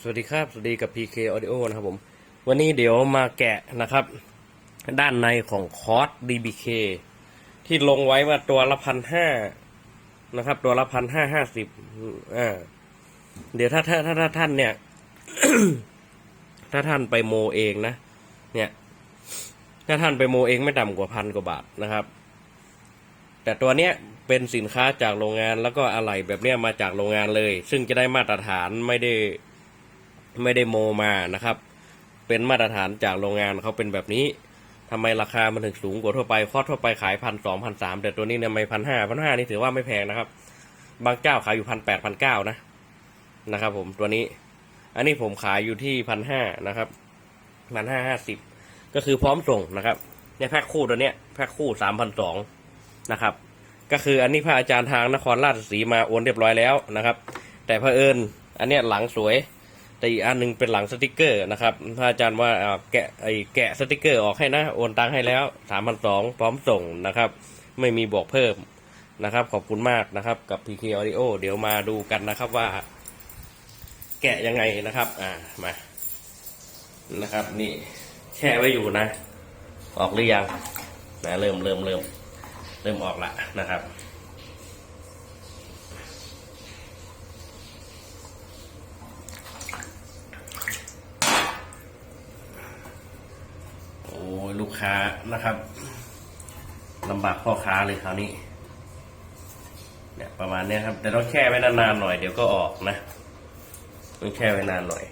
สวัสดีครับ สวัสดีกับ PK Audio นะครับผม วันนี้เดี๋ยวมาแกะนะครับ ด้านในของคอร์ส DBK ที่ลงไว้ว่าตัวละพันห้านะครับ ตัวละพันห้าห้าสิบอ่าเดี๋ยวถ้าถ้าถ้าถ้าท่านเนี่ย ถ้าท่านไปโมเองนะ เนี่ย ถ้าท่านไปโมเองไม่ต่ำกว่าพันกว่าบาทนะครับ แต่ตัวเนี้ยเป็นสินค้าจากโรงงานแล้วก็อะไหล่แบบเนี้ยมาจากโรงงานเลย ซึ่งจะได้มาตรฐานไม่ได้ ไม่ได้โมมานะครับ เป็นมาตรฐานจากโรงงานเขาเป็นแบบนี้ทำไมราคามันถึงสูงกว่าทั่วไปคอร์สทั่วไปขายพันสองพันสามแต่ตัวนี้เนี่ยไม่พันห้าพันห้านี่ถือว่าไม่แพงนะครับ บางเจ้าขายอยู่พันแปดพันเก้านะนะครับ ผมตัวนี้ อันนี้ผมขายอยู่ที่พันห้านะครับพันห้าห้าสิบก็คือพร้อมส่งนะครับเนี่ยแพ็คคู่ตัวเนี้ยแพ็คคู่สามพันสองนะครับ ก็คืออันนี้พระอาจารย์ทางนครราชสีมาโอนเรียบร้อยแล้วนะครับ แต่เผอิญอันเนี้ยหลังสวย แต่อีกอันหนึงเป็นหลังสติกเกอร์นะครับพระอาจารย์ว่าแกะไอ้แกะสติกเกอร์ออกให้นะ โอนตังค์ให้แล้วสามพันสองพร้อมส่งนะครับ ไม่มีบวกเพิ่มนะครับ ขอบคุณมากนะครับกับ PK Audio เดี๋ยวมาดูกันนะครับว่า แกะยังไงนะครับ อ่ามา นะครับ นี่แช่ไว้อยู่นะ ออกหรือยังนะเริ่มเริ่มเริ่มเริ่มออกละนะครับ โอ้ยลูก ค้านะครับลำบากพ่อค้าเลยคราวนี้เนี่ยประมาณนี้ครับ แต่ต้องแช่ไว้นานๆหน่อยเดี๋ยวก็ออกนะต้องแช่ไว้นานหน่อย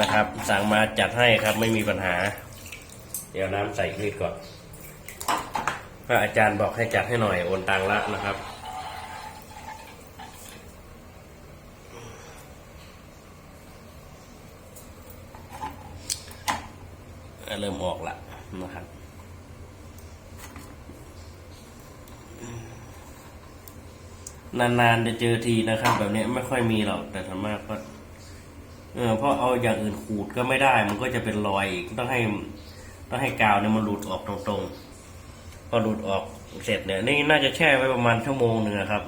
นะครับ สั่งมาจัดให้ครับไม่มีปัญหา เดี๋ยวน้ำใส่นี่ก่อนพระอาจารย์บอกให้จัดให้หน่อยโอนตังละนะครับ เริ่มออกละนะครับนานๆจะเจอทีนะครับ แบบนี้ไม่ค่อยมีหรอกแต่ส่วนมากก็เออเพราะเอาอย่างอื่นขูดก็ไม่ได้ มันก็จะเป็นรอยอีกต้องให้ต้องให้กาวเนี่ยมันหลุดออกตรงๆพอหลุดออกเสร็จเนี่ย นี่น่าจะแช่ไว้ประมาณชั่วโมงหนึ่งนะครับ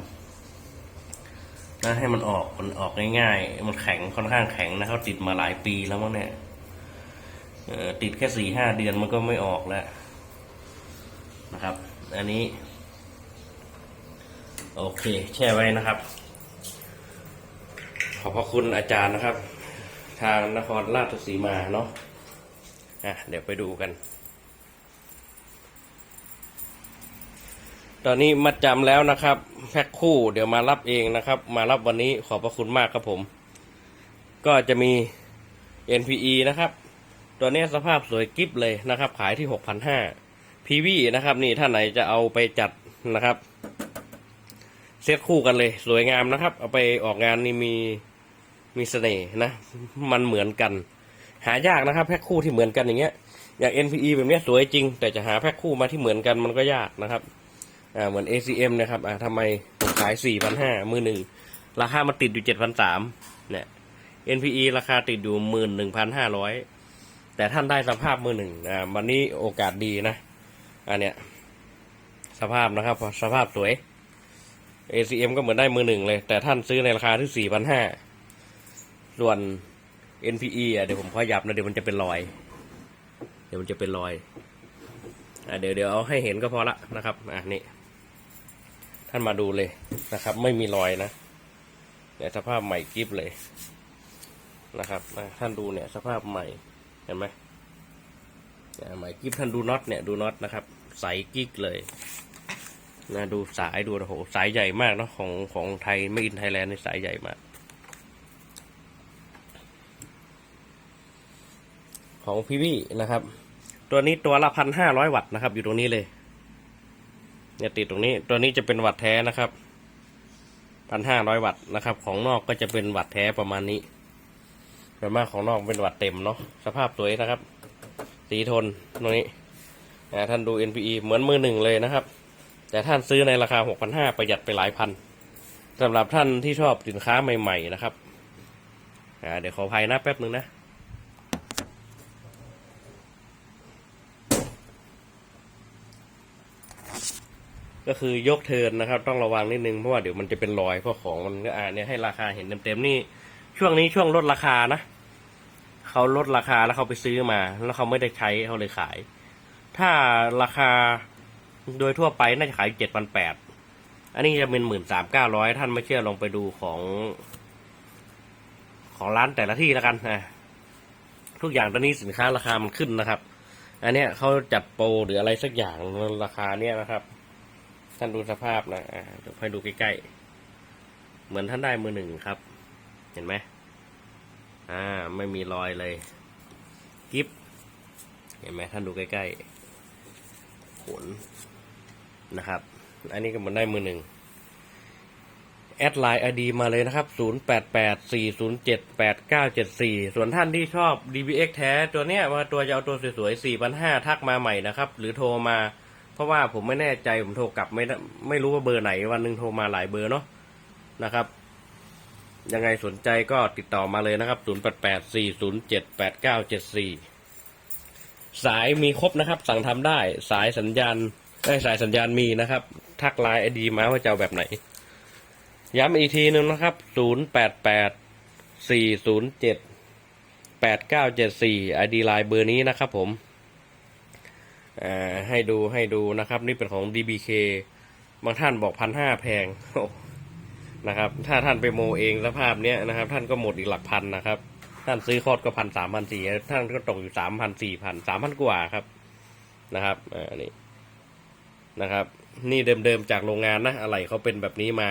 นะให้มันออกมันออกง่ายๆ มันแข็งค่อนข้างแข็งนะเขาติดมาหลายปีแล้วมั้งเนี่ย ติดแค่สี่ห้าเดือนมันก็ไม่ออกแล้วนะครับ อันนี้ โอเค แช่ไว้นะครับ ขอบพระคุณอาจารย์นะครับ ทางนครราชสีมาเนาะอะเดี๋ยวไปดูกัน ตอนนี้มัดจำแล้วนะครับ แพ็คคู่เดี๋ยวมารับเองนะครับ มารับวันนี้ขอบพระคุณมากครับผม ก็จะมี NPE นะครับ ตัวนี้สภาพสวยกิฟเลยนะครับ ขายที่หกพันห้าพีวีนะครับ นี่ถ้าไหนจะเอาไปจัดนะครับเซตคู่กันเลย สวยงามนะครับ เอาไปออกงานนี่มีมีเสน่ห์นะ มันเหมือนกัน หายากนะครับ แพ็คคู่ที่เหมือนกันอย่างเงี้ยอย่าง NPE แบบนี้สวยจริง แต่จะหาแพ็คคู่มาที่เหมือนกันมันก็ยากนะครับอ่าเหมือน ACM นะครับอ่าทำไมขาย 4,500มือหนึ่งราคามาติดอยู่ 7,300เนี่ย NPE ราคาติดอยู่ 11,500 แต่ท่านได้สภาพมือหนึ่งอ่าวันนี้โอกาสดีนะ อันเนี้ยสภาพนะครับ สภาพสวย ACM ก็เหมือนได้มือหนึ่งเลย แต่ท่านซื้อในราคาที่สี่พันห้าส่วน NPE อะเดี๋ยวผมขอยับนะเดี๋ยวมันจะเป็นรอย เดี๋ยวมันจะเป็นรอยอะเดี๋ยวเดี๋ยวเอาให้เห็นก็พอละนะครับอะนี่ท่านมาดูเลยนะครับ ไม่มีรอยนะเนี่ยสภาพใหม่กริบเลยนะครับท่านดูเนี่ยสภาพใหม่ เห็นไหมเนี่ยกิ๊บท่านดูน็อตเนี่ยดูน็อตนะครับ ใสกิ๊กเลยนะดูสายดูโอ้โหสายใหญ่มากเนาะของของไทยไม่อินไทยแลนด์ในสายใหญ่มาก ของพี่วีนะครับ ตัวนี้ตัวละพันห้าร้อยวัตต์นะครับ อยู่ตรงนี้เลยเนี่ยติดตรงนี้ตัวนี้จะเป็นวัตต์แท้นะครับพันห้าร้อยวัตต์นะครับ ของนอกก็จะเป็นวัตต์แท้ประมาณนี้ ส่วนมากของนอกเป็นวัดเต็มเนาะสภาพสวยนะครับ สีทนตรงนี้ท่านดู NPE เหมือนมือหนึ่งเลยนะครับ แต่ท่านซื้อในราคา 6,500 ประหยัดไปหลายพันสำหรับท่านที่ชอบสินค้าใหม่ ๆ นะครับเดี๋ยวขอภัยนะแป๊บหนึ่งนะก็คือยกเทินนะครับ ต้องระวังนิดนึงเพราะว่าเดี๋ยวมันจะเป็นรอยเพราะของมันก็อ่าเนี่ยให้ราคาเห็นเต็มๆนี่ ช่วงนี้ช่วงลดราคานะเขาลดราคาแล้วเขาไปซื้อมา แล้วเขาไม่ได้ใช้เขาเลยขาย ถ้าราคาโดยทั่วไปน่าจะขายเจ็ดพันแปดอันนี้จะเป็นหมื่นสามเก้าร้อยท่านไม่เชื่อลองไปดูของ ของร้านแต่ละที่แล้วกันนะทุกอย่างตอนนี้สินค้าราคามันขึ้นนะครับ อันเนี้ยเขาจัดโปรหรืออะไรสักอย่างราคาเนี้ยนะครับ ท่านดูสภาพนะอ่าเดี๋ยวให้ดูใกล้ๆ เหมือนท่านได้มือหนึ่งครับ เห็นไหมอ่าไม่มีรอยเลยกิฟเห็นไหมท่านดูใกล้ๆขนนะครับ อันนี้ก็เหมือนได้มือหนึ่งแอดไลน์ไอดีมาเลยนะครับ 0884078974 ส่วนท่านที่ชอบ DBX แท้ตัวเนี้ยว่าตัวจะเอาตัวสวยๆ 4,500 ทักมาใหม่นะครับ หรือโทรมา เพราะว่าผมไม่แน่ใจผมโทรกลับไม่ได้ไม่รู้ว่าเบอร์ไหนวันหนึ่งโทรมาหลายเบอร์เนาะนะครับ ยังไงสนใจก็ติดต่อมาเลยนะครับ 0884078974 สายมีครบนะครับ สั่งทำได้ สายสัญญาณได้สายสัญญาณมีนะครับ ทักไลน์ไอดีมาว่าจะเอาแบบไหน ย้ำอีกทีหนึ่งนะครับ 0884078974 ID ไลน์เบอร์นี้นะครับผมให้ดูให้ดูนะครับ นี่เป็นของ DBK บางท่านบอกพันห้าแพงโอ้ นะครับ ถ้าท่านไปโมเองสภาพเนี้ยนะครับ ท่านก็หมดอีกหลักพันนะครับ ท่านซื้อคอร์สก็พันสามพันสี่ท่านก็ตกอยู่สามพันสี่พันสามพันกว่าครับนะครับอ่านี่นะครับ นี่เดิมๆจากโรงงานนะอะไรเขาเป็นแบบนี้มา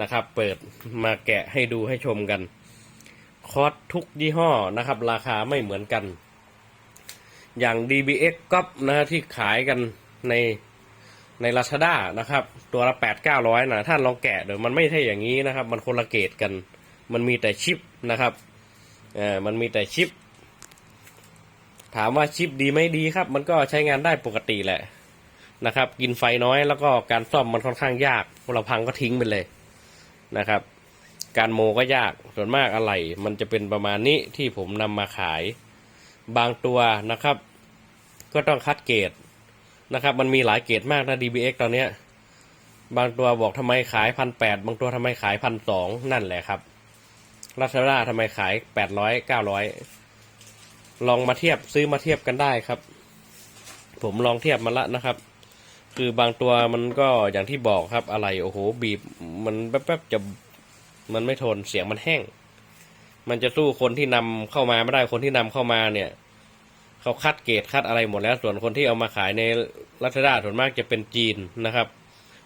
นะครับ เปิดมาแกะให้ดูให้ชมกันคอร์สทุกยี่ห้อนะครับ ราคาไม่เหมือนกัน อย่าง DBX ก๊อปนะฮะที่ขายกันใน ใน Lazada นะครับ ตัวละแปดเก้าร้อยนะท่านลองแกะเดี๋ยวมันไม่ใช่อย่างนี้นะครับ มันคนละเกรดกัน มันมีแต่ชิปนะครับเออมันมีแต่ชิป ถามว่าชิปดีไหมดีครับ มันก็ใช้งานได้ปกติแหละนะครับ กินไฟน้อยแล้วก็การซ่อมมันค่อนข้างยากเราพังก็ทิ้งไปเลยนะครับ การโมก็ยากส่วนมากอะไร มันจะเป็นประมาณนี้ที่ผมนำมาขาย บางตัวนะครับ ก็ต้องคัดเกรด นะครับ มันมีหลายเกรดมากนะ DBX ตอนเนี้ย บางตัวบอกทำไมขายพันแปดบางตัวทำไมขายพันสองนั่นแหละครับรัชดาทำไมขายแปดร้อยเก้าร้อยลองมาเทียบซื้อมาเทียบกันได้ครับ ผมลองเทียบมาละนะครับ คือบางตัวมันก็อย่างที่บอกครับอะไรโอ้โหบีบมันแป๊บๆจะมันไม่ทนเสียงมันแห้ง มันจะสู้คนที่นำเข้ามาไม่ได้คนที่นำเข้ามาเนี่ย เขาคัดเกรดคัดอะไรหมดแล้ว ส่วนคนที่เอามาขายในรัชดาส่วนมากจะเป็นจีนนะครับ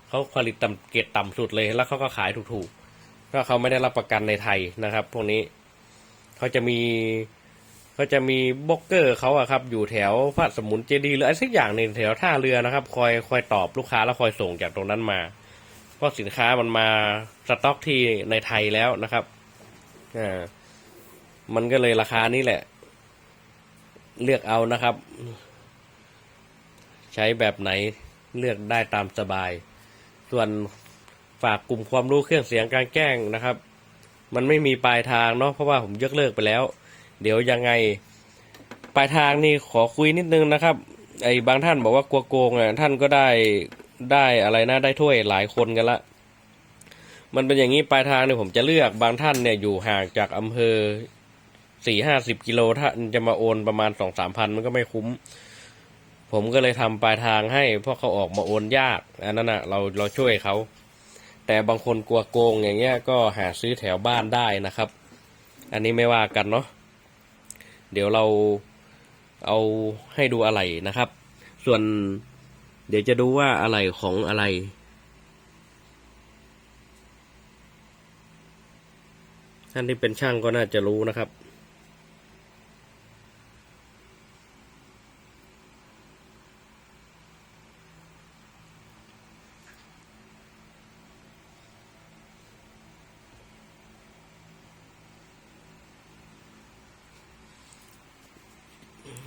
เขาผลิตต่ำเกรดต่ำสุดเลยแล้วเขาก็ขายถูกๆเพราะเขาไม่ได้รับประกันในไทยนะครับ พวกนี้เขาจะมีเขาจะมีบล็อกเกอร์เขาอะครับ อยู่แถวพระสมุนเจดีหรืออะไรสักอย่างในงแถวท่าเรือนะครับ คอยคอยตอบลูกค้าแล้วคอยส่งจากตรงนั้นมา เพราะสินค้ามันมาสต็อกที่ในไทยแล้วนะครับอ่ามันก็เลยราคานี้แหละ เลือกเอานะครับ ใช้แบบไหนเลือกได้ตามสบาย ส่วนฝากกลุ่มความรู้เครื่องเสียงการแจ้งนะครับ มันไม่มีปลายทางเนาะเพราะว่าผมยกเลิกไปแล้ว เดี๋ยวยังไง ปลายทางนี่ขอคุยนิดนึงนะครับ ไอ้บางท่านบอกว่ากลัวโกงอะท่านก็ได้ได้อะไรนะได้ถ้วยหลายคนกันละมันเป็นอย่างนี้ปลายทางเนี่ยผมจะเลือกบางท่านเนี่ยอยู่ห่างจากอำเภอ สี่ห้าสิบกิโลถ้าจะมาโอนประมาณสองสามพันมันก็ไม่คุ้ม ผมก็เลยทำปลายทางให้เพราะเขาออกมาโอนยากอันนั้นอะเราเราช่วยเขาแต่บางคนกลัวโกงอย่างเงี้ยก็หาซื้อแถวบ้านได้นะครับ อันนี้ไม่ว่ากันเนาะเดี๋ยวเราเอาให้ดูอะไรนะครับ ส่วนเดี๋ยวจะดูว่าอะไรของอะไรท่านที่เป็นช่างก็น่าจะรู้นะครับ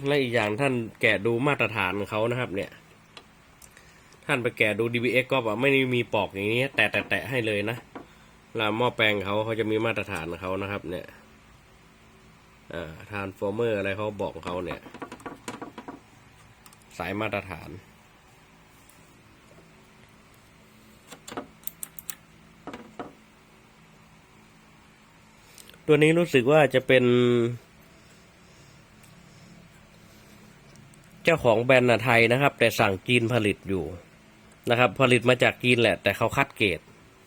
และอีกอย่างท่านแกะดูมาตรฐานของเขานะครับ เนี่ย ท่านไปแกะดู DBX ก็แบบไม่ได้มีปอกอย่างนี้ แตะแตะแตะให้เลยนะลาหม้อแปลงเขาเขาจะมีมาตรฐานของเขานะครับ เนี่ยอ่าทานฟอร์เมอร์อะไรเขาบอกเขาเนี่ย สายมาตรฐานตัวนี้รู้สึกว่าจะเป็น เจ้าของแบรนด์น่ะไทยนะครับ แต่สั่งจีนผลิตอยู่นะครับ ผลิตมาจากจีนแหละ แต่เขาคัดเกรด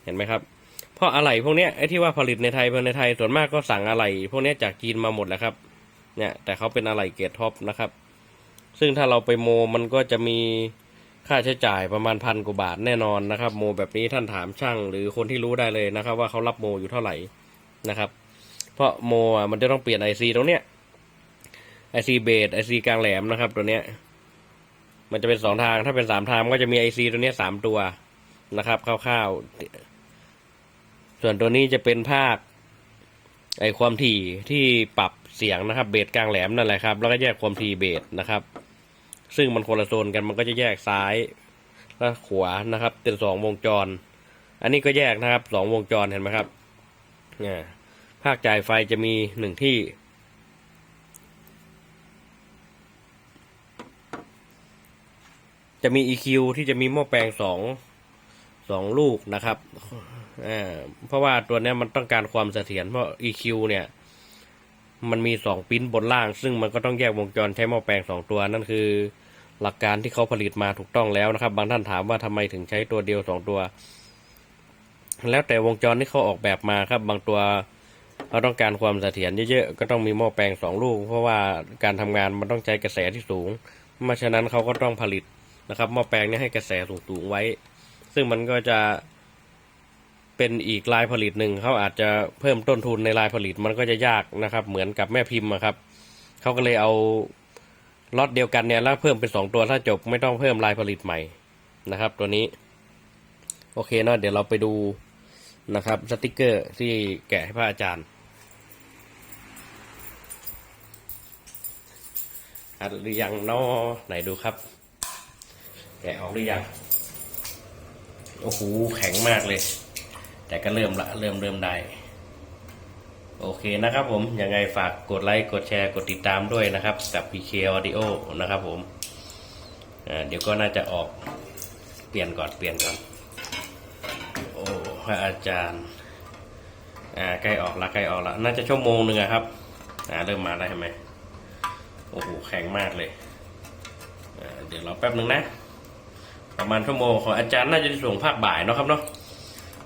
เห็นไหมครับ เพราะอะไหล่พวกเนี้ยไอ้ที่ว่าผลิตในไทยภายในไทยส่วนมากก็สั่งอะไหล่พวกเนี้ยจากจีนมาหมดแหล้วครับ เนี่ย แต่เขาเป็นอะไหล่เกรดท็อปนะครับ ซึ่งถ้าเราไปโมมันก็จะมีค่าใช้จ่ายประมาณพันกว่าบาทแน่นอนนะครับ โมแบบนี้ท่านถามช่าง หรือคนที่รู้ได้เลยนะครับ ว่าเขารับโมอยู่เท่าไหร่นะครับ เพราะโม่มันจะต้องเปลี่ยนไอซีตรงเนี้ย ไอซีเบสไอซีกลางแหลมนะครับ ตัวเนี้ย มันจะเป็นสองทางถ้าเป็นสามทางก็จะมีไอซีตัวเนี้ยสามตัวนะครับคร่าวๆ ส่วนตัวนี้จะเป็นภาค ไอความถี่ที่ปรับเสียงนะครับ เบสกลางแหลมนั่นแหละครับ แล้วก็แยกความถี่เบสนะครับ ซึ่งมันคนละโซนกันมันก็จะแยกซ้ายและขวานะครับ เป็นสองวงจร อันนี้ก็แยกนะครับสองวงจรเห็นไหมครับเนี่ยภาคจ่ายไฟจะมีหนึ่งที่ จะมี EQ ที่จะมีหม้อแปลงสองสองลูกนะครับเพราะว่าตัวนี้มันต้องการความเสถียรเพราะ EQ เนี่ย มันมีสองปิ้นบนล่าง ซึ่งมันก็ต้องแยกวงจรใช้หม้อแปลงสองตัวนั่นคือ หลักการที่เขาผลิตมาถูกต้องแล้วนะครับ บางท่านถามว่าทำไมถึงใช้ตัวเดียวสองตัว แล้วแต่วงจรที่เขาออกแบบมาครับ บางตัวเราต้องการความเสถียรเยอะๆก็ต้องมีหม้อแปลงสองลูก เพราะว่าการทำงานมันต้องใช้กระแสที่สูงเพราะฉะนั้นเขาก็ต้องผลิต นะครับหม้อแปลงนี้ให้กระแสสูงๆไว้ ซึ่งมันก็จะเป็นอีกลายผลิตหนึ่งเขาอาจจะเพิ่มต้นทุนในลายผลิตมันก็จะยากนะครับ เหมือนกับแม่พิมพ์ครับเขาก็เลยเอาล็อตเดียวกันเนี่ยแล้วเพิ่มเป็นสองตัวถ้าจบไม่ต้องเพิ่มลายผลิตใหม่นะครับ ตัวนี้ โอเคเนาะเดี๋ยวเราไปดูนะครับสติกเกอร์ที่แกะให้พระอาจารย์อัดหรือยังนอไหนดูครับะออกหรือยังโอ้โหแข็งมากเลย แต่ก็เริ่มละเริ่มเริ่มได้ โอเคนะครับผม ยังไงฝากกดไลค์กดแชร์กดติดตามด้วยนะครับ กับ PK Audio นะครับผมเดี๋ยวก็น่าจะออกเปลี่ยนก่อนเปลี่ยนก่อนโอ้พระอาจารย์อ่าใกล้ออกละใกล้ออกละน่าจะชั่วโมงหนึ่งครับอ่าเริ่มมาแล้วใช่ไหมโอ้โหแข็งมากเลยเดี๋ยวรอแป๊บหนึ่งนะ ประมาณชั่วโมงของอาจารย์น่าจะส่งภาคบ่ายเนาะครับเนาะ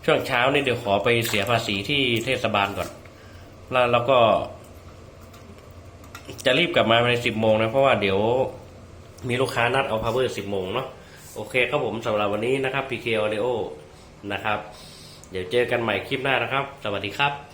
ช่วงเช้านี่เดี๋ยวขอไปเสียภาษีที่เทศบาลก่อน แล้วเราก็ จะรีบกลับมาในสิบโมงนะ เพราะว่าเดี๋ยวมีลูกค้านัดเอาพาวเวอร์สิบโมงเนาะโอเคครับผมสำหรับวันนี้นะครับ PK Audio นะครับ เดี๋ยวเจอกันใหม่คลิปหน้านะครับ สวัสดีครับ